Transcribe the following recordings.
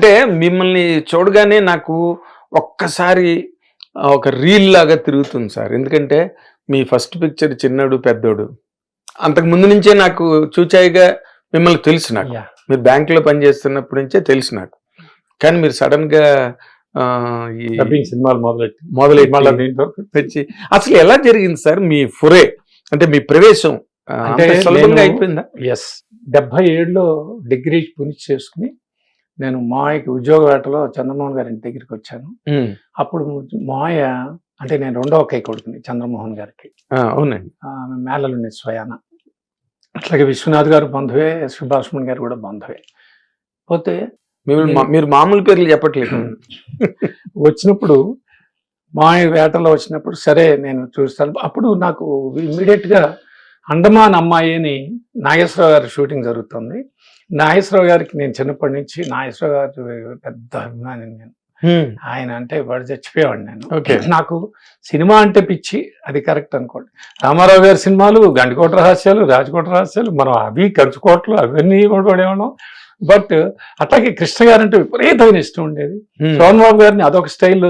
అంటే మిమ్మల్ని చూడగానే నాకు ఒక్కసారి ఒక రీల్ లాగా తిరుగుతుంది సార్. ఎందుకంటే మీ ఫస్ట్ పిక్చర్ చిన్నడు పెద్దోడు. అంతకు ముందు నుంచే నాకు చూచాయిగా మిమ్మల్ని తెలుసు నాకు. మీరు బ్యాంక్లో పనిచేస్తున్నప్పటి నుంచే తెలుసు నాకు. కానీ మీరు సడన్గా ఆ, ఈ డబ్బింగ్ సినిమాలు మొదలెట్టి మొదలెట్టి వచ్చి అసలు ఎలా జరిగింది సార్ మీ ఫురే? అంటే మీ ప్రవేశం అంటే సులభంగా అయిపోయిందా? ఎస్ డెబ్బై ఏడులో డిగ్రీ పూర్తి చేసుకుని నేను మాయకి ఉద్యోగ వేటలో చంద్రమోహన్ గారి ఇంటి దగ్గరికి వచ్చాను. అప్పుడు మాయ అంటే నేను రెండవ కై కొడుకుని చంద్రమోహన్ గారికి. అవునండి. ఆమె మేళలుండే స్వయాన. అట్లాగే విశ్వనాథ్ గారు బంధువే సుభాష్మణ్ గారు కూడా బంధువే. పోతే మీరు మా- మామూలు పేర్లు చెప్పట్లేదు. వచ్చినప్పుడు మాయ వేటలో వచ్చినప్పుడు సరే నేను చూస్తాను. అప్పుడు నాకు ఇమ్మీడియట్గా అండమాన్ అమ్మాయి అని నాగేశ్వరరావు గారి షూటింగ్ జరుగుతుంది. నాగేశ్వరరావు గారికి నేను చిన్నప్పటి నుంచి నాగేశ్వరరావు గారి పెద్ద అభిమాని నేను. ఆయన అంటే వాడు చచ్చిపోయేవాడు నేను. నాకు సినిమా అంటే పిచ్చి అది కరెక్ట్ అనుకోండి రామారావు గారి సినిమాలు గండికోట రహస్యాలు రాజకోట రహస్యాలు మనం అవి కంచుకోటలు అవన్నీ కూడా బట్ అట్లాగే కృష్ణ గారు అంటే విపరీతమైన ఇష్టం ఉండేది. సోన్ బాబు గారిని అదొక స్టైల్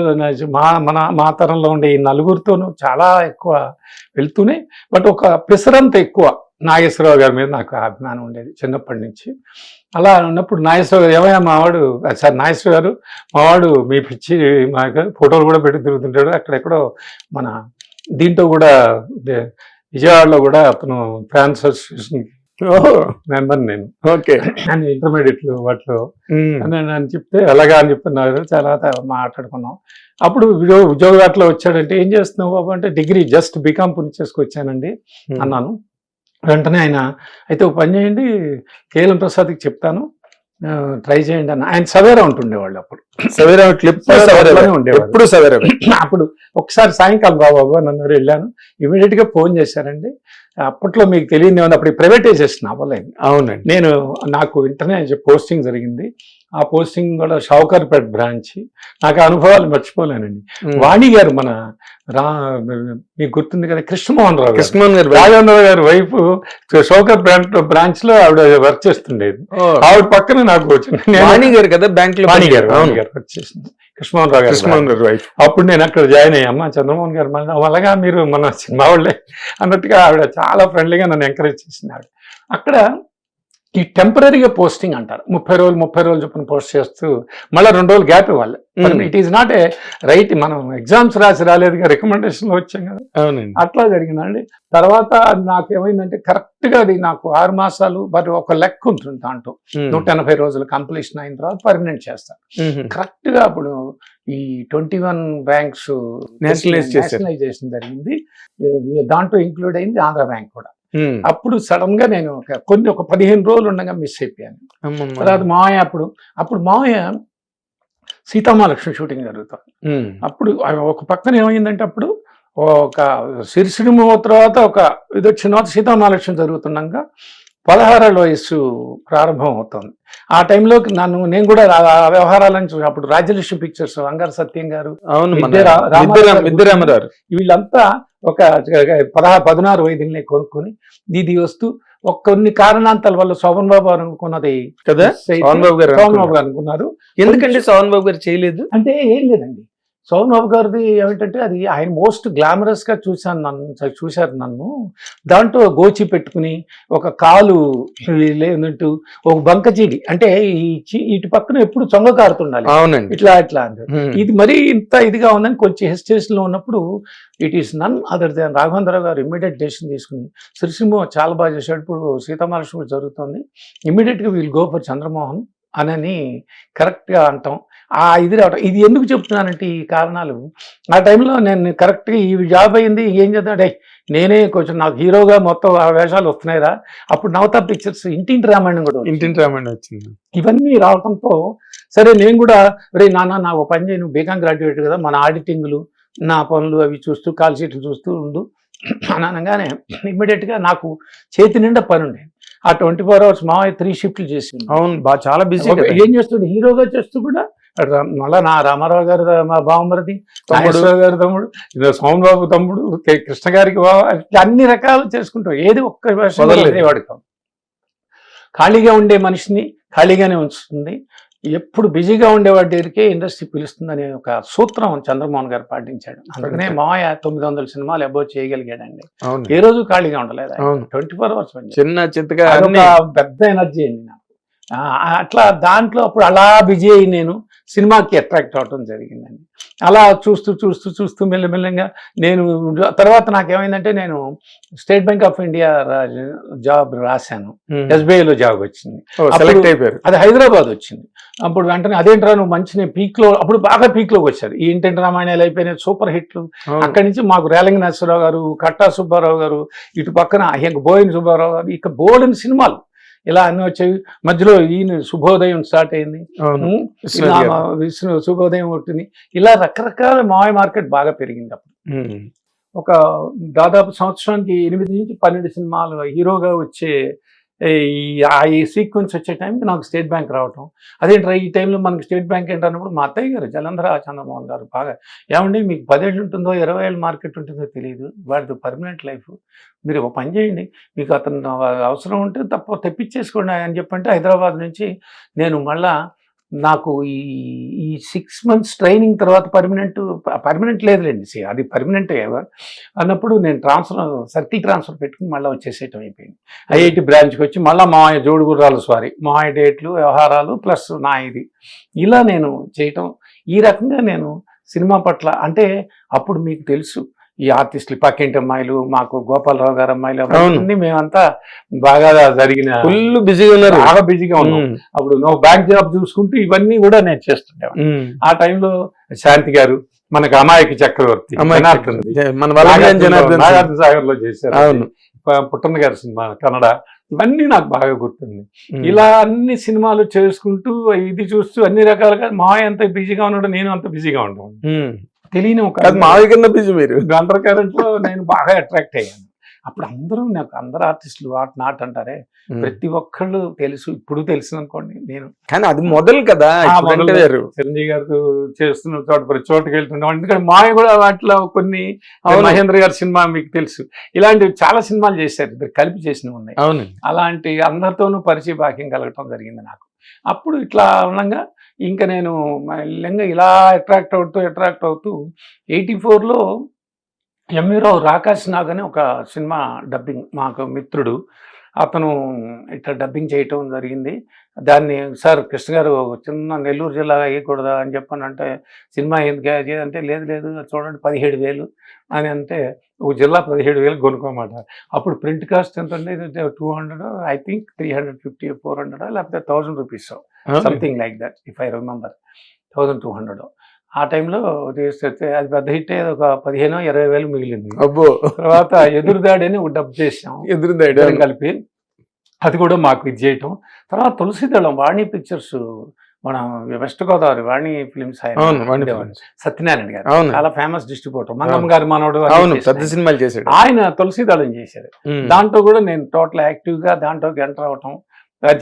మా మన మా తరంలో ఉండే ఈ నలుగురితోనూ చాలా ఎక్కువ వెళ్తూనే బట్ ఒక పిసరంత ఎక్కువ నాగేశ్వరరావు గారి మీద నాకు అభిమానం ఉండేది చిన్నప్పటి నుంచి. అలా ఉన్నప్పుడు నాగేశ్వరరావు గారు ఏమయ్యా మావాడు సార్ నాగేశ్వర గారు మావాడు మీ పిచ్చి మా ఫోటోలు కూడా పెట్టి తిరుగుతుంటాడు. అక్కడెక్కడో మన దీంతో కూడా విజయవాడలో కూడా అతను ఫ్రాన్స్ అసోసియేషన్ మెంబర్ నేను. ఓకే. అని ఇంటర్మీడియట్లు వాటిలో. అని చెప్తే అలాగా అని చెప్పినారు చాలా మాట్లాడుకున్నాం. అప్పుడు ఉద్యోగ ఉద్యోగాట్లో వచ్చాడంటే ఏం చేస్తున్నావు బాబు? అంటే డిగ్రీ జస్ట్ బీకామ్ పూర్తి చేసుకొచ్చానండి. అన్నాను. వెంటనే ఆయన అయితే ఒక పని చేయండి కేఎలం ప్రసాద్కి చెప్తాను ట్రై చేయండి అని ఆయన సవేరా ఉంటుండేవాళ్ళు అప్పుడు. సవేరా క్లిప్. ఎప్పుడు సవేరా అప్పుడు ఒకసారి సాయంకాలం బాబు నన్ను వెళ్ళాను. ఇమీడియట్గా ఫోన్ చేశారండి. అప్పట్లో మీకు తెలియదు ఏమన్నా అప్పుడు ప్రైవేటైజేషన్ అవ్వలేదు. అవునండి. నేను నాకు వెంటనే పోస్టింగ్ జరిగింది. ఆ పోస్టింగ్ కూడా షౌకర్పేట్ బ్రాంచ్. నాకు అనుభవాలు మర్చిపోలేనండి. వాణి గారు మన రా మీకు గుర్తుంది కదా కృష్ణమోహన్ రావు. కృష్ణమోహన్ గారు రాజేంద్ర గారి వైఫ్ షౌకర్ బ్రాంచ్ బ్రాంచ్లో ఆవిడ వర్క్ చేస్తుండేది. ఆవిడ పక్కన నాకు వచ్చింది. వాణి గారు కదా బ్యాంక్లో వాణి గారు వాణి గారు. వర్క్ చేసింది. కృష్ణమోహన్ రావు గారు కృష్ణమోహన్ గారు వైఫ్ అప్పుడు నేను అక్కడ జాయిన్ అయ్యా అమ్మ చంద్రమోహన్ గారు మళ్ళీ అలాగా మీరు మన సినిమా వాళ్ళే అన్నట్టుగా ఆవిడ చాలా ఫ్రెండ్లీగా నన్ను ఎంకరేజ్ చేసింది ఆవిడ. అక్కడ ఈ టెంపరీగా పోస్టింగ్ అంటారు ముప్పై రోజులు ముప్పై రోజులు చొప్పున పోస్ట్ చేస్తూ మళ్ళీ రెండు రోజులు గ్యాప్ ఇవ్వాలి. It is not a right మనం ఎగ్జామ్స్ రాసి రాలేదుగా రికమెండేషన్లో వచ్చాం కదా అట్లా జరిగిందండి తర్వాత నాకు ఏమైందంటే కరెక్ట్గా అది నాకు ఆరు మాసాలు మరి ఒక లెక్క ఉంటుంది దాంట్లో. నూట ఎనభై రోజులు కంప్లీషన్ అయిన తర్వాత పర్మనెంట్. కరెక్ట్గా అప్పుడు ఈ ట్వంటీ వన్ బ్యాంక్స్. నేషనలైజేషన్ జరిగింది దాంట్లో ఇంక్లూడ్ అయింది ఆంధ్ర బ్యాంక్ కూడా. అప్పుడు సడన్గా నేను ఒక కొన్ని ఒక పదిహేను రోజులు ఉండగా మిస్ అయిపోయాను. తర్వాత మావయ్య అప్పుడు అప్పుడు మావయ్య సీతామహాలక్ష్మి షూటింగ్ జరుగుతుంది. అప్పుడు ఒక పక్కన ఏమైందంటే అప్పుడు ఒక సిరిసిరి తర్వాత ఒక ఇది వచ్చిన తర్వాత సీతామహాలక్ష్మి జరుగుతుండగా పదహారేళ్ళ వయస్సు ప్రారంభం అవుతుంది ఆ టైంలోకి నన్ను నేను కూడా వ్యవహారాలను చూసి అప్పుడు రాజ్యలక్ష్మి పిక్చర్స్ అంగారు సత్యం గారు అవును వీళ్ళంతా ఒక పదహారు పదినారు వైద్యుల్ని కొనుక్కొని ఇది వస్తూ ఒక కొన్ని కారణాంతాల వల్ల శోభన్ బాబు గారు అనుకున్నది కదా? సోహన్ బాబు గారు శోభన్ బాబు అనుకున్నారు. గారు అనుకున్నారు. ఎందుకంటే సోహన్ బాబు గారు చేయలేదు? అంటే ఏం లేదండి. సోమన్ బాబు గారిది ఏమిటంటే అది ఆయన మోస్ట్ గ్లామరస్గా చూశాను నన్ను చూశారు నన్ను. దాంట్లో గోచి పెట్టుకుని ఒక కాలు లేదంటూ ఒక బంకచీడి అంటే ఇటు పక్కన ఎప్పుడు చొంగ కారుతుండాలి. అవునండి. ఇట్లా ఇట్లా. ఇది మరీ ఇంత ఇదిగా ఉందని కొంచెం హెసిటేషన్లో ఉన్నప్పుడు it is none other than Raghavendra గారు ఇమ్మీడియట్ డెసిషన్ తీసుకుని శ్రీసింహ చాలా బాగా చేశాడు. ఇప్పుడు సీతామహాలక్ష్మి జరుగుతుంది. ఇమ్మీడియట్గా వీల్ గో ఫర్ చంద్రమోహన్ అనని కరెక్ట్గా అంటాం. ఆ ఇది రావటం. ఇది ఎందుకు చెప్తున్నానంటే ఈ కారణాలు. ఆ టైంలో నేను కరెక్ట్గా ఈ జాబ్ అయింది ఏం చేద్దాం? నేనే కొంచెం నాకు హీరోగా మొత్తం ఆ వేషాలు వస్తున్నాయిరా. అప్పుడు నవతా పిక్చర్స్ ఇంటింటి రామాయణం కూడా. ఇంటింటి రామాయణ వచ్చింది. ఇవన్నీ రావడంతో సరే నేను కూడా రే నాన్న నా ఒక పని చేయి నువ్వు బీకాం గ్రాడ్యుయేట్ కదా. మన ఆడిటింగ్లు నా పనులు అవి చూస్తూ కాల్ షీట్లు చూస్తూ ఉండు. అని అనగానే ఇమ్మీడియట్గా నాకు చేతి నిండా పని ఉండేది ఆ ట్వంటీ ఫోర్ అవర్స్ మావయ్య త్రీ షిఫ్ట్లు చేసి అవును బా చాలా బిజీ ఏం చేస్తుండే హీరోగా చేస్తూ కూడా మళ్ళా నా రామారావు గారు మా బావమరిది తమ్ముడు. గారి తమ్ముడు సోమబాబు తమ్ముడు కృష్ణ గారికి బావ అన్ని రకాలు చేసుకుంటాం. ఏది ఒక్క కాదు ఖాళీగా ఉండే మనిషిని ఖాళీగానే ఉంచుతుంది. ఎప్పుడు బిజీగా ఉండేవాడి దగ్గరికే ఇండస్ట్రీ పిలుస్తుందనే ఒక సూత్రం చంద్రమోహన్ గారు పాటించాడు. అందుకనే మాయ తొమ్మిది వందల సినిమాలు అబౌవ్ చేయగలిగాడండి. ఏ రోజు ఖాళీగా ఉండలేదు ట్వంటీ ఫోర్ అవర్స్ చిన్న అన్ని పెద్ద ఎనర్జీ అండి నాకు. అట్లా దాంట్లో అప్పుడు అలా బిజీ అయ్యి నేను సినిమాకి అట్రాక్ట్ అవటం జరిగిందండి. అలా చూస్తూ చూస్తూ చూస్తూ మెల్లమెల్లగా నేను తర్వాత నాకేమైందంటే నేను State Bank of India job రాశాను. ఎస్బీఐలో జాబ్ వచ్చింది. సెలెక్ట్ అయిపోయారు. అది హైదరాబాద్ వచ్చింది. అప్పుడు వెంటనే అదేంట్రా నువ్వు మంచి పీక్లో అప్పుడు బాగా పీక్లోకి వచ్చారు. ఈ ఇంటి రామాయణాలు అయిపోయినాయి సూపర్ హిట్లు. అక్కడి నుంచి మాకు రేలంగి నరసింహరావు గారు కట్టా సుబ్బారావు గారు ఇటు పక్కన ఇంక బోయిన సుబ్బారావు గారు ఇక బోల్డెన్ సినిమాలు. ఇలా అన్ని వచ్చాయి మధ్యలో ఈయన శుభోదయం స్టార్ట్ అయింది. విష్ణు శుభోదయం ఉంటుంది ఇలా రకరకాల మాయ మార్కెట్ బాగా పెరిగింది అప్పుడు. ఒక దాదాపు సంవత్సరానికి ఎనిమిది నుంచి పన్నెండు సినిమాలు హీరోగా వచ్చే ఈ ఆ ఈ సీక్వెన్స్ వచ్చే టైంకి నాకు స్టేట్ బ్యాంక్ రావటం. అదేంట్రా ఈ టైంలో మనకి స్టేట్ బ్యాంక్ ఏంటన్నప్పుడు మా అత్తయ్య గారు జలంధర చంద్రమోహన్ గారు బాగా ఏమండి మీకు పదేళ్ళు ఉంటుందో ఇరవై ఏళ్ళు మార్కెట్ ఉంటుందో తెలియదు వాడిది పర్మనెంట్ లైఫ్ మీరు ఒక పని చేయండి. మీకు అతను అవసరం ఉంటే తప్ప తెప్పించేసుకోండి అని చెప్పంటే హైదరాబాద్ నుంచి నేను మళ్ళా నాకు ఈ ఈ సిక్స్ మంత్స్ ట్రైనింగ్ తర్వాత పర్మనెంట్ పర్మనెంట్ లేదులేండి అది పర్మనెంట్ అన్నప్పుడు నేను ట్రాన్స్ఫర్ సర్కిల్ ట్రాన్స్ఫర్ పెట్టుకుని మళ్ళీ వచ్చేసేయటం అయిపోయింది. ఐఐటి బ్రాంచ్కి వచ్చి మళ్ళీ మా జోడు గుర్రాలు సారీ మా డేట్లు వ్యవహారాలు ప్లస్ నా ఇది. ఇలా నేను చేయటం ఈ రకంగా నేను సినిమా పట్ల అంటే అప్పుడు మీకు తెలుసు ఈ ఆర్టిస్టులు పక్కింటి అమ్మాయిలు మాకు గోపాలరావు గారు అమ్మాయిలు అవును. అవన్నీ మేమంతా బాగా జరిగిన ఫుల్ బిజీగా ఉన్నారు బాగా బిజీగా ఉన్నాం. అప్పుడు నువ్వు బ్యాంక్ జాబ్ చూసుకుంటూ ఇవన్నీ కూడా నేను ఉమ్. ఆ టైంలో శాంతి గారు మనకు అమాయక చక్రవర్తి నాగార్జున సాగర్లో చేశారు పుట్టన్న గారి సినిమా కన్నడ ఇవన్నీ నాకు బాగా గుర్తుంది. ఇలా అన్ని సినిమాలు చేసుకుంటూ ఇది చూస్తూ అన్ని రకాలుగా మా ఎంత బిజీగా ఉన్నాడు నేను అంత బిజీగా ఉంటాను. తెలియని ఒక అది మావి కన్నా బిజీ మీరు. అండర్ కరెంట్లో నేను బాగా అట్రాక్ట్ అయ్యాను. అప్పుడు అందరూ నాకు అందరు ఆర్టిస్టులు వాట్ నాట్ అంటారే. ప్రతి ఒక్కళ్ళు తెలుసు ఇప్పుడు తెలుసు అనుకోండి నేను. కానీ అది మొదలు కదా చిరంజీవి గారితో చేస్తున్న చోట ప్రతి చోటకి వెళ్తుంటాం ఎందుకంటే మాయ కూడా వాటిలో కొన్ని. మహేంద్ర గారి సినిమా మీకు తెలుసు. ఇలాంటివి చాలా సినిమాలు చేశారు ఇద్దరు కలిపి చేసినవి ఉన్నాయి. అలాంటి అందరితోనూ పరిచయ భాగ్యం కలగటం జరిగింది నాకు. అప్పుడు ఇట్లా ఉండగా ఇంకా నేను మెల్లగా ఇలా అట్రాక్ట్ అవుతూ అట్రాక్ట్ అవుతూ ఎయిటీ ఫోర్లో ఎంవీరావు రాకాష్ నాగ్ అని ఒక సినిమా డబ్బింగ్ మాకు మిత్రుడు. అతను ఇట్లా డబ్బింగ్ చేయటం జరిగింది. దాన్ని సార్ కృష్ణ గారు చిన్న నెల్లూరు జిల్లా వేయకూడదా అని చెప్పాను అంటే సినిమా ఎందుకు అంటే లేదు లేదు చూడండి పదిహేడు వేలు అని అంటే ఒక జిల్లా పదిహేడు వేలు కొనుక్కోమాట. అప్పుడు ప్రింట్ కాస్ట్ ఎంత ఉండేది two hundred I think three hundred fifty four hundred లేకపోతే thousand rupees. Something like that if I remember thousand two hundred ఆ టైంలో చేస్తే అది పెద్ద హిట్ అయ్యేది ఒక పదిహేను ఇరవై వేలు మిగిలింది. అబ్బో. తర్వాత ఎదురుదాడి అని డబ్ చేసాం ఎదురుదాడు కలిపి. అది కూడా మాకు ఇది చేయటం. తర్వాత తులసిదళం వాణి పిక్చర్స్ మన వెస్ట్ గోదావరి వాణి ఫిలిమ్స్ సత్యనారాయణ గారు. చాలా ఫేమస్ డిస్ట్రిబ్యూటర్ మంగమ్మ గారి మనోడు అవును పెద్ద సినిమాలు చేశాడు. ఆయన తులసిదళం చేశారు. దాంట్లో కూడా నేను టోటల్ యాక్టివ్గా దాంట్లోకి ఎంటర్ అవ్వటం. అది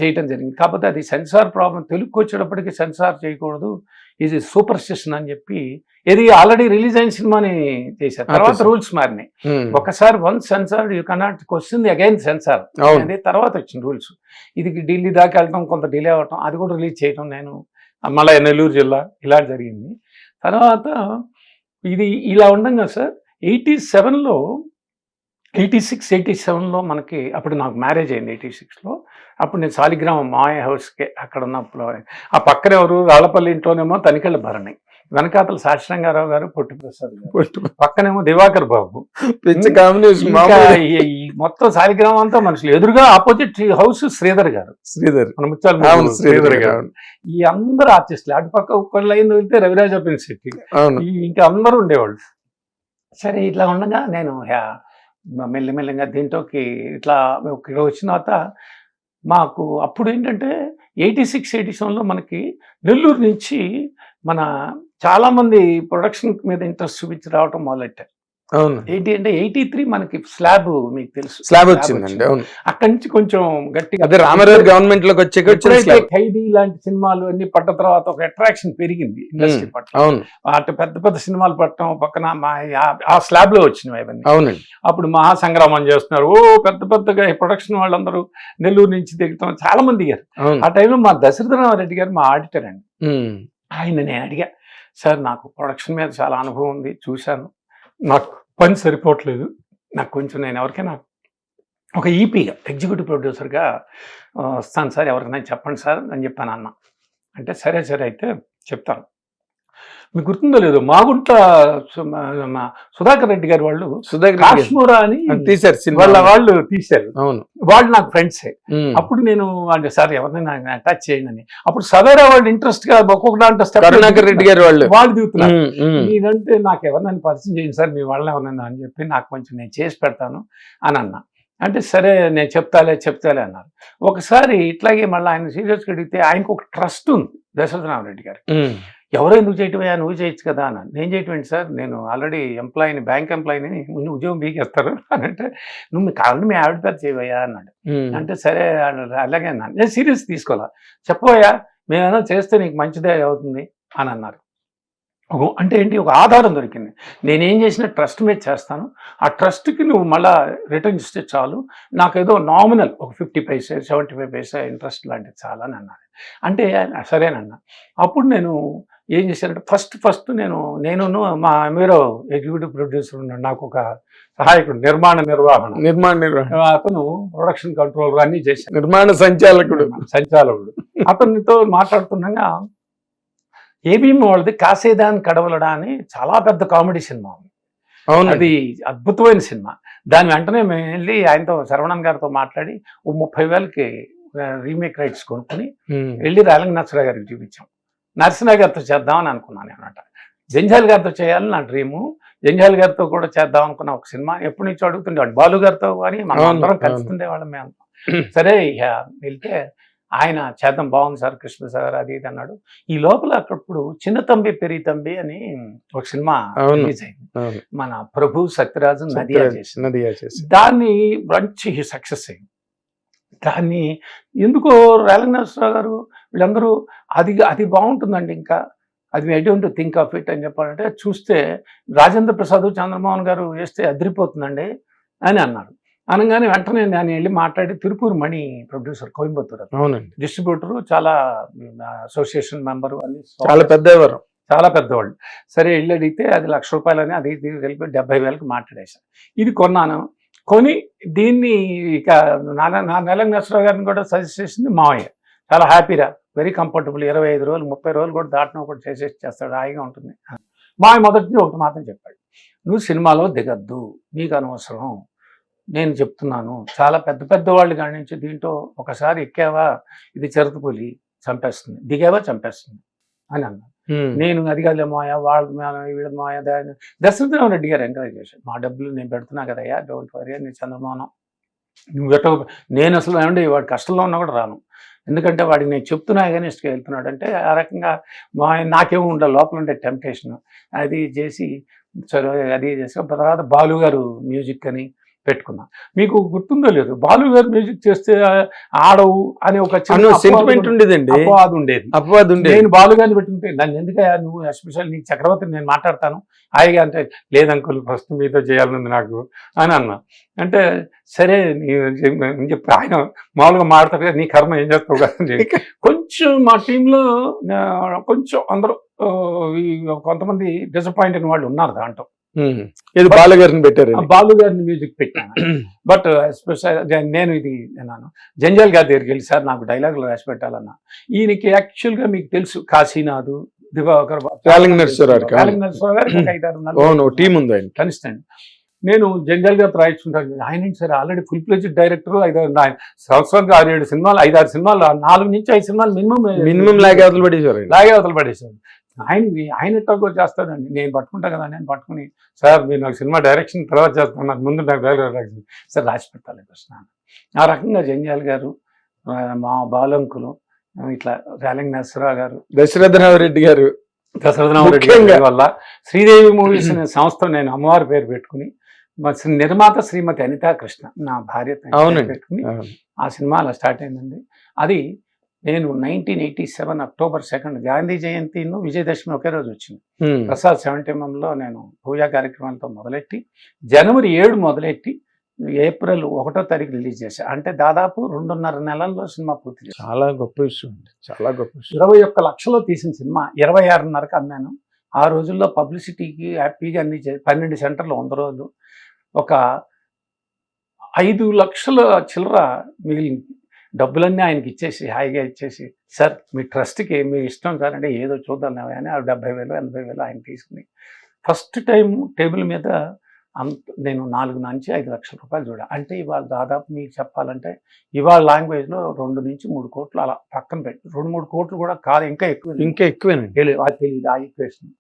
చేయటం జరిగింది. కాకపోతే అది సెన్సార్ ప్రాబ్లం తెలుగుకి వచ్చేటప్పటికి సెన్సార్ చేయకూడదు. ఇది సూపర్ స్టేషన్ అని చెప్పి ఇది ఆల్రెడీ రిలీజ్ అయిన సినిమాని చేశారు. తర్వాత. రూల్స్ మారినాయి. ఒకసారి one censor you cannot question again censor అనేది తర్వాత వచ్చిన రూల్స్. ఇది ఢిల్లీ దాకా వెళ్ళటం కొంత డిలే అవ్వటం అది కూడా రిలీజ్ చేయటం నేను మళ్ళీ నెల్లూరు జిల్లా ఇలా జరిగింది. తర్వాత ఇది ఇలా ఉండగా సార్ ఎయిటీ సెవెన్లో ఎయిటీ సిక్స్ ఎయిటీ సెవెన్లో మనకి అప్పుడు నాకు మ్యారేజ్ అయింది ఎయిటీ సిక్స్లో అప్పుడు నేను సాలిగ్రామం మాయ హౌస్కి అక్కడ ఉన్నప్పుడు ఆ పక్కన ఎవరు రాళ్ళపల్లి ఇంట్లోనేమో తనికెళ్ళ భరణి వెనకాతల సాక్షరంగారావు గారు పొట్టి ప్రసాద్ గారు. పక్కనేమో దివాకర్ బాబు. కాంబినేషన్ మొత్తం సాలిగ్రామం అంతా మనుషులు. ఎదురుగా ఆపోజిట్ హౌస్ శ్రీధర్ గారు. శ్రీధర్. మన ముత్యాల శ్రీధర్ గారు. ఈ అందరు ఆర్టిస్టులు అటుపక్క ఒక్క లైన్ వెళ్తే రవిరాజ ఈ ఇంకా అందరూ ఉండేవాళ్ళు. సరే ఇట్లా ఉండగా నేను మెల్లిమెల్లిగా దీంట్లోకి ఇట్లా ఇక్కడ వచ్చిన తర్వాత మాకు అప్పుడు ఏంటంటే ఎయిటీ సిక్స్ ఎయిటీ సెవెన్లో మనకి నెల్లూరు నుంచి మన చాలామంది ప్రొడక్షన్ మీద ఇంట్రెస్ట్ చూపించి రావటం మొదలెట్టారు. అవును. ఎయిటీ అంటే ఎయిటీ త్రీ మనకి స్లాబ్ మీకు తెలుసు. స్లాబ్ వచ్చిందండి అవును. అక్కడి నుంచి కొంచెం గట్టిగా అదే రామారావు గవర్నమెంట్లోకి స్లాబ్. ఖైదీ లాంటి సినిమాలు అన్ని పడ్డ తర్వాత ఒక అట్రాక్షన్ పెరిగింది ఇండస్ట్రీ పట్ల. అవును. అటు పెద్ద పెద్ద సినిమాలు పట్టడం పక్కన మా ఆ- స్లాబ్లో వచ్చినవి అవన్నీ. అవునండి. అప్పుడు మహాసంగ్రామం చేస్తున్నారు. ఓ పెద్ద పెద్దగా ప్రొడక్షన్ వాళ్ళందరూ నెల్లూరు నుంచి దిగుతాం చాలా మంది దిగారు ఆ టైంలో మా దశరథరామరెడ్డి గారు మా ఆడిటర్ అండి. ఆయన నేను అడిగా సార్ నాకు ప్రొడక్షన్ మీద చాలా అనుభవం ఉంది చూశాను. నాకు పని సరిపోవట్లేదు. నాకు కొంచెం నేను ఎవరికైనా ఒక ఈపీగా ఎగ్జిక్యూటివ్ ప్రొడ్యూసర్గా వస్తాను సార్ ఎవరికైనా చెప్పండి సార్ అని చెప్పాను అన్న. అంటే సరే సరే అయితే చెప్తాను. మీకు గుర్తుందో లేదు మాగుంట సుధాకర్ రెడ్డి గారు వాళ్ళు సుధాకర్. కాశ్మూరా అని తీశారు సినిమా. వాళ్ళ వాళ్ళు తీశారు. అవును. వాళ్ళు నాకు ఫ్రెండ్సే. అప్పుడు నేను అంటే సార్ ఎవరినైనా అటాచ్ చేయండి అని. అప్పుడు సవేరా వాళ్ళు ఇంట్రెస్ట్గా ఒక్కొక్క దాంట్లో కరుణాకర్ రెడ్డి గారు వాళ్ళు. వాళ్ళు దిగుతున్నారు. నేనంటే నాకు ఎవరినైనా పరిచయం చేయండి సార్ మీ వాళ్ళని ఎవరినైనా అని చెప్పి నాకు కొంచెం నేను చేసి పెడతాను అని అన్నా. అంటే సరే నేను చెప్తాలే చెప్తాలే అన్నారు. ఒకసారి ఇట్లాగే మళ్ళీ ఆయన సీరియస్గా అడిగితే ఆయనకు ఒక ట్రస్ట్ ఉంది దశరథరామరెడ్డి గారు. ఎవరో నువ్వు చేయటమయ్యా నువ్వు చేయొచ్చు కదా అన్నాను నేను చేయటం సార్? నేను ఆల్రెడీ ఎంప్లాయీని బ్యాంక్ ఎంప్లాయీని ముందు ఉద్యోగం బీకేస్తారు అని అంటే నువ్వు మీ కావాలంటే మీ ఆవిడ పేరు చేయవయ్యా అన్నాడు. అంటే సరే. అలాగే అన్నాను. నేను సీరియస్ తీసుకోవాలా చెప్పబోయా మేమేదో చేస్తే నీకు మంచిదే అవుతుంది అని అన్నారు. అంటే ఏంటి? ఒక ఆధారం దొరికింది. నేనేం చేసిన ట్రస్ట్ మీద చేస్తాను. ఆ ట్రస్ట్కి నువ్వు మళ్ళా రిటర్న్ ఇస్తే చాలు. నాకేదో నామినల్ ఒక fifty paise seventy five paise interest లాంటిది చాలా అని అన్నారు. అంటే సరేనన్నా అప్పుడు నేను ఏం చేశానంటే ఫస్ట్ ఫస్ట్ నేను నేను మా మీరు ఎగ్జిక్యూటివ్ ప్రొడ్యూసర్ ఉన్నాడు. నాకు ఒక సహాయకుడు నిర్మాణ నిర్వహణ. నిర్మాణ నిర్వహణ. అతను ప్రొడక్షన్ కంట్రోలర్ అన్ని చేశాను నిర్మాణ సంచాలకుడు. సంచాలకుడు. అతనితో మాట్లాడుతుండగా ఏబిఎం వాళ్ళది కాసేదాన్ కడవలడా అని చాలా పెద్ద కామెడీ సినిమా. అవును అది అద్భుతమైన సినిమా. దాని వెంటనే మేము వెళ్ళి ఆయనతో శరవణన్ గారితో మాట్లాడి ఓ ముప్పై వేలకి రీమేక్ రైట్స్ కొనుక్కుని వెళ్ళి రాలంగ నరసరావు గారికి చూపించాం. నరసింహ గారితో చేద్దామని అనుకున్నాను అనమాట జంజాల్ గారితో చేయాలని నా డ్రీము జంజాల్ గారితో కూడా చేద్దాం అనుకున్న ఒక సినిమా ఎప్పటి నుంచో అడుగుతుండేవాడు బాలు గారితో కానీ మనం అందరం. కలుస్తుండేవాళ్ళం మేము. సరే ఇక వెళ్తే ఆయన చేద్దాం బాగుంది సార్ కృష్ణ సార్ అది ఇది అన్నాడు. ఈ లోపల అక్కడప్పుడు చిన్న తంబి పెరి తంబి అని ఒక సినిమా. రిలీజ్ అయింది. మన ప్రభు సత్యరాజు నదియా చేసి దాన్ని మంచి సక్సెస్ అయింది. దాన్ని ఎందుకో నరసరావు గారు వీళ్ళందరూ అది అది బాగుంటుందండి ఇంకా. అది I don't think of it అని చెప్పాలంటే చూస్తే రాజేంద్ర ప్రసాద్ చంద్రమోహన్ గారు వేస్తే అదిరిపోతుందండి అని అన్నారు. అనగానే వెంటనే నేను వెళ్ళి మాట్లాడి తిరుపూర్ మణి ప్రొడ్యూసర్ కోయంబత్తూర్ అవునండి. డిస్ట్రిబ్యూటర్ చాలా అసోసియేషన్ మెంబరు అన్ని చాలా పెద్ద ఎవరు చాలా పెద్దవాళ్ళు. సరే వెళ్ళి అడిగితే అది లక్ష రూపాయలని అది ఇది కలిపి డెబ్బై వేలకు మాట్లాడేశాను ఇది కొన్నాను. కొని దీన్ని ఇక నాన్న నా నెల నరసరావు గారిని కూడా సజెస్ట్ చేసింది మావయ్య. చాలా హ్యాపీరా వెరీ కంఫర్టబుల్ ఇరవై ఐదు రోజులు ముప్పై రోజులు కూడా దాటిన కూడా చేసేసి చేస్తాడు. హాయిగా ఉంటుంది. మావయ్య మొదటి ఒకటి మాత్రం చెప్పాడు. నువ్వు సినిమాలో దిగద్దు. నీకు అనవసరం. నేను చెప్తున్నాను. చాలా పెద్ద పెద్ద వాళ్ళు కాడి నుంచి దీంట్లో ఒకసారి ఎక్కావా? ఇది చెరుతుపులి చంపేస్తుంది. దిగావా? చంపేస్తుంది. అని అన్నాను Hmm. నేను అది కాదులే మాయ వాళ్ళ మాయ వీళ్ళ మాయ దాని దశరథరావు రెడ్డి గారు ఎంకరేజ్ చేశారు. మా డబ్బులు నేను పెడుతున్నా కదయ్యా డోంట్ వరీ నీ చంద్రమోహనం నువ్వు ఎట్టో నేను అసలు ఏమంటే వాడు కష్టంలో ఉన్నా కూడా రాను. ఎందుకంటే వాడికి నేను చెప్తున్నా అగనిస్ట్గా వెళ్తున్నాడు అంటే ఆ రకంగా మా నాకేమో ఉండాలి లోపల ఉండే టెంప్టేషన్ అది చేసి సరే అది చేసి తర్వాత బాలు గారు మ్యూజిక్ అని పెట్టుకున్నా. మీకు గుర్తుందో లేదు బాలు గారు మ్యూజిక్ చేస్తే ఆడవు అని ఒక సెంటిమెంట్ ఉండేదండి. అపవాదు ఉండేది. అపవాదం ఉండేది. నేను బాలుగాని పెట్టుకుంటే నన్ను ఎందుకయ్యా నువ్వు ఎస్పెషల్ నీకు చక్రవర్తి నేను మాట్లాడతాను? హాయిగా అంటే లేదు అంకుల్ ఫస్ట్ మీతో చేయాలనుంది నాకు అని అన్నా. అంటే సరే నీ- చెప్పి ఆయన మామూలుగా మాడతాడు కదా నీ కర్మ ఏం చేస్తావు కదా. కొంచెం మా టీంలో కొంచెం అందరూ కొంతమంది డిసప్పాయింట్ అయిన వాళ్ళు ఉన్నారు దాంట్లో. ఇది బాలగారిని పెట్టారు ఆ బాలు గారిని మ్యూజిక్ పెట్టాను. బట్ ఎస్పెషల్ నేను ఇది అన్నాను జంజాల్ గారి దగ్గరికి వెళ్ళి సార్ నాకు డైలాగులు రాసి పెట్టాలన్నా. ఈయనకి యాక్చువల్గా మీకు తెలుసు కాశీనాథ్ దివాకర్ కనిస్తాను నేను జంజాల్ గారితో రాయించుకుంటాను. ఆయన sir? Already full pledge director ఐదారు ఆయన సంవత్సరానికి ఆరు ఏడు సినిమాలు ఐదారు సినిమాలు నాలుగు నుంచి ఐదు సినిమాలు మినిమం మినిమం లాగే అవతల పడేసారు. లాగే అవతల పడేసాడు ఆయన ఆయన ఎట్టో చేస్తాడండి. నేను పట్టుకుంటా కదా నేను పట్టుకుని సార్ మీరు నాకు సినిమా డైరెక్షన్ తర్వాత చేస్తాను. నాకు ముందు నాకు డైరెక్షన్ సార్ రాసి పెట్టాలి కృష్ణ ఆ రకంగా జంజాల్ గారు మా బాలంకులు ఇట్లా రేలంగ్ నరసరావు గారు దశరథరావు రెడ్డి గారు. దశరథరామరెడ్డి. గారి వల్ల శ్రీదేవి మూవీస్ అనే సంస్థ నేను అమ్మవారి పేరు పెట్టుకుని మా నిర్మాత శ్రీమతి అనితా కృష్ణ నా భార్య. పెట్టుకుని ఆ సినిమా అలా స్టార్ట్ అయిందండి. అది నేను nineteen eighty seven October second Gandhi జయంతిను Vijayadashami ఒకే రోజు వచ్చింది. ప్రసాద్ సెవెంటీఎంలో నేను పూజా కార్యక్రమాలతో మొదలెట్టి జనవరి ఏడు మొదలెట్టి ఏప్రిల్ ఒకటో తారీఖు రిలీజ్ చేశా. అంటే దాదాపు రెండున్నర నెలల్లో సినిమా పూర్తి చేశాను చాలా గొప్ప విషయం అండి. చాలా గొప్ప విషయం. ఇరవై ఒక్క లక్షలో తీసిన సినిమా ఇరవై ఆరున్నరకు అమ్మాను. ఆ రోజుల్లో పబ్లిసిటీకి హ్యాపీగా అన్ని పన్నెండు సెంటర్లు వంద రోజులు. ఒక ఐదు లక్షల చిల్లర మిగిలింది. డబ్బులన్నీ ఆయనకి ఇచ్చేసి హాయిగా ఇచ్చేసి సార్ మీ ట్రస్ట్కి మీ ఇష్టం సార్ అంటే ఏదో చూద్దాం అని ఆ డెబ్బై వేలు ఎనభై వేలు ఆయన తీసుకుని ఫస్ట్ టైం టేబుల్ మీద అంత నేను నాలుగు నుంచి ఐదు లక్షల రూపాయలు చూడ. అంటే ఇవాళ దాదాపు మీకు చెప్పాలంటే ఇవాళ లాంగ్వేజ్లో రెండు నుంచి మూడు కోట్లు అలా పక్కన పెట్టి రెండు మూడు కోట్లు కూడా కాదు ఇంకా ఎక్కువ ఇంకా ఎక్కువేనండి. తెలియదు ఆ ఈక్వేషన్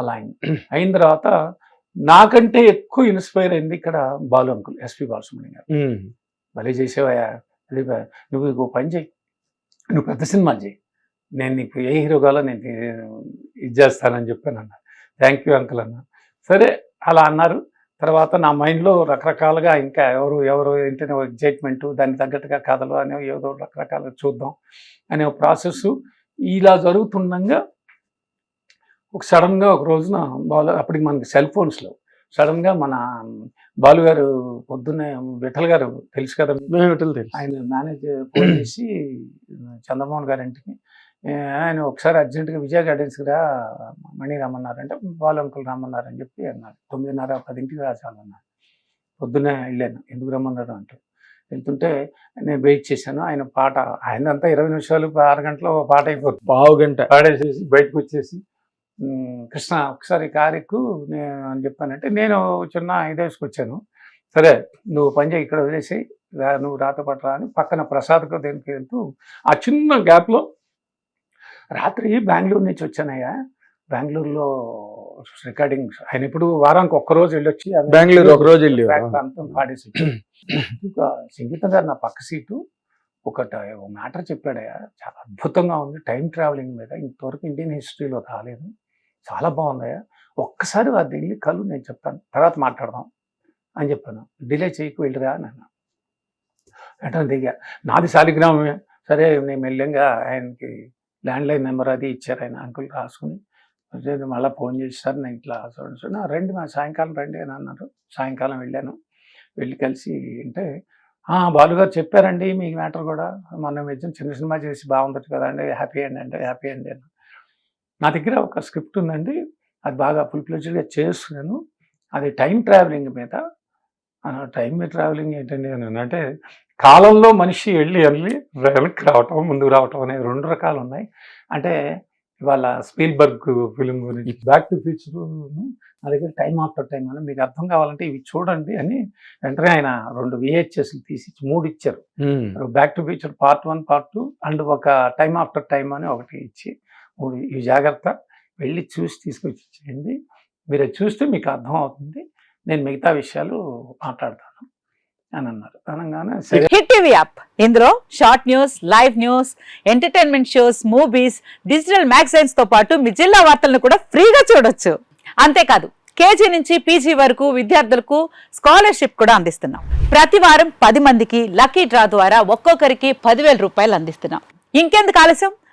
అలా అయింది. అయిన తర్వాత నాకంటే ఎక్కువ ఇన్స్పైర్ అయింది ఇక్కడ బాలు అంకుల్ ఎస్పి బాలసుబ్రహ్మణ్యం గారు. భలే చేసేవయ్యా. ఇది నువ్వు ఇంకో పని చేయి నువ్వు పెద్ద సినిమాలు చేయి నేను నీకు ఏ హీరో కావాలో నేను ఇది చేస్తానని చెప్పాను అన్న. థ్యాంక్ యూ అంకుల్ అన్న. సరే అలా అన్నారు. తర్వాత నా మైండ్లో రకరకాలుగా ఇంకా ఎవరు ఎవరు ఏంటనే ఎగ్జైట్మెంట్ దానికి తగ్గట్టుగా కథలు అనే ఏదో రకరకాలుగా చూద్దాం అనే ఒక ప్రాసెస్ ఇలా జరుగుతుండగా ఒక సడన్గా ఒక రోజున బాలు అప్పటికి మనకి సెల్ ఫోన్స్లో సడన్గా మన బాలు గారు పొద్దున్నే విఠల్ గారు తెలుసు కదా? ఎటులు తెలుసు. ఆయన మేనేజ్ ఫోన్ చేసి చంద్రమోహన్ గారి ఇంటికి ఆయన ఒకసారి అర్జెంటుగా విజయ గార్డెన్స్కి రా మణి రమ్మన్నారంటే బాలు అంకుల్ రమ్మన్నారని చెప్పి అన్నారు. తొమ్మిదిన్నర పదింటికి రాచాలన్నారు పొద్దున్నే వెళ్ళాను. ఎందుకు రమ్మన్నారు? అంటే. వెళ్తుంటే నేను వెయిట్ చేశాను. ఆయన పాట ఆయన అంతా ఇరవై నిమిషాలు ఆరు గంటలో పాట అయిపోతుంది. పావు గంట. పాడేసేసి బయటకు వచ్చేసి "ఉమ్, కృష్ణ ఒకసారి కారెక్కు నేను అని చెప్పానంటే నేను చిన్న ఇదేసుకొచ్చాను సరే నువ్వు పని చేయి ఇక్కడ వదిలేసి నువ్వు రాత పట్టరా అని పక్కన ప్రసాద్కు దేనికి వెళ్తూ ఆ చిన్న గ్యాప్లో రాత్రి బెంగళూరు నుంచి వచ్చానయ్యా. బెంగళూరులో రికార్డింగ్ ఆయన ఇప్పుడు వారానికి ఒక్క రోజు వెళ్ళొచ్చి బెంగళూరు ఒక రోజు వెళ్ళి అంతా పాడేసి వచ్చాను. సంగీతం గారు నా పక్క సీటు. ఒకట ఒక మ్యాటర్ చెప్పాడయ్యా. చాలా అద్భుతంగా ఉంది. టైం ట్రావెలింగ్ మీద ఇంతవరకు ఇండియన్ హిస్టరీలో రాలేదు. చాలా బాగుందయ్యా ఒక్కసారి వారి వెళ్ళి కలు నేను చెప్తాను. తర్వాత మాట్లాడదాం అని చెప్పాను. డిలే చేయకు వెళ్ళిరా నన్ను అన్నా వెంటనే దిగా. నాది శాలిగ్రామమే. సరే నేను మెల్లంగా ఆయనకి ల్యాండ్లైన్ నెంబర్ అది ఇచ్చారు ఆయన అంకుల్ రాసుకుని. మళ్ళీ ఫోన్ చేశారు నేను ఇట్లా చూడండి రండి మా సాయంకాలం రండి అని అన్నారు. సాయంకాలం వెళ్ళాను. వెళ్ళి కలిసి అంటే బాలుగారు చెప్పారండి మీ మ్యాటర్ కూడా. మొన్న మధ్య చిన్న సినిమా చేసి బాగుందట కదండి హ్యాపీ అండి అంటే హ్యాపీ అండి అని. నా దగ్గర ఒక స్క్రిప్ట్ ఉందండి. అది బాగా ఫుల్ ఫ్లెడ్జ్గా చేస్తున్నాను. అది టైం ట్రావెలింగ్ మీద. టైం ట్రావెలింగ్ ఏంటండి అని. అంటే కాలంలో మనిషి వెళ్ళి వెళ్ళి వెనక్కి రావటం ముందుకు రావటం అనేది రెండు రకాలు ఉన్నాయి. అంటే ఇవాళ స్పీల్బర్గ్ ఫిలిం గురించి. బ్యాక్ టు ఫ్యూచర్ నా దగ్గర టైం ఆఫ్టర్ టైం అని మీకు అర్థం కావాలంటే ఇవి చూడండి అని వెంటనే ఆయన రెండు విహెచ్ఎస్ తీసి మూడు ఇచ్చారు. Back to future part one part two and ఒక టైం ఆఫ్టర్ టైం అని ఒకటి ఇచ్చి మూడు ఈ జాగ్రత్త వెళ్ళి చూసి తీసుకొచ్చి ఇచ్చేయండి. మీరు చూస్తే మీకు అర్థం అవుతుంది నేను మిగతా విషయాలు మాట్లాడతాను అని అన్నారు. అనగానే హిట్ టీవీ యాప్. ఇందులో short news live news entertainment shows movies digital మ్యాగజైన్స్తో పాటు మీ జిల్లా వార్తలను కూడా ఫ్రీగా చూడొచ్చు. అంతేకాదు కేజీ నుంచి పీజీ వరకు విద్యార్థులకు స్కాలర్షిప్ కూడా అందిస్తున్నాం. ప్రతి వారం పది మందికి లక్కీ డ్రా ద్వారా ఒక్కొక్కరికి పదివేల రూపాయలు అందిస్తున్నాం. ఇంకెందుకు ఆలస్యం?